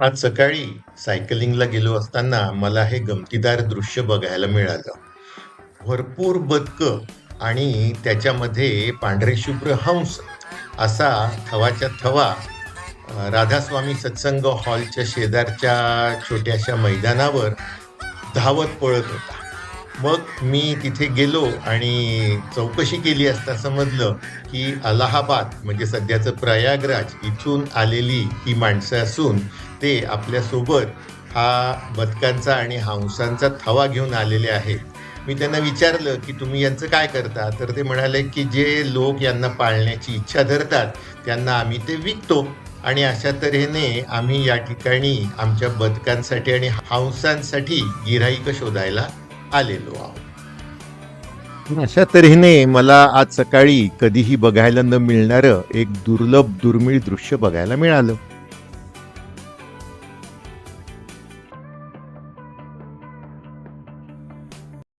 आज सकाळी सायकलिंगला गेलो असताना मला हे गमतीदार दृश्य बघायला मिळालं. भरपूर बदकं आणि त्याच्यामध्ये पांढरे शुभ्र हंस असा थवाच्या थवा राधास्वामी सत्संग हॉलच्या शेजारच्या छोट्याशा मैदानावर धावत पळत होता. मग मी तिथे गेलो आणि चौकशी केली असता समजलं की अलाहाबाद म्हणजे सध्याचं प्रयागराज इथून आलेली ही माणसं असून ते आपल्यासोबत हा बदकांचा आणि हंसांचा थवा घेऊन आलेले आहेत. मी त्यांना विचारलं की तुम्ही यांचं काय करता? तर ते म्हणाले की जे लोक यांना पाळण्याची इच्छा धरतात त्यांना आम्ही ते विकतो. आणि अशा तऱ्हेने आम्ही या ठिकाणी आमच्या बदकांसाठी आणि हंसांसाठी गिराईक शोधायला आलेलो आहोत. अशा तऱ्हेने मला आज सकाळी कधीही बघायला न मिळणारं एक दुर्लभ दुर्मिळ दृश्य बघायला मिळालं.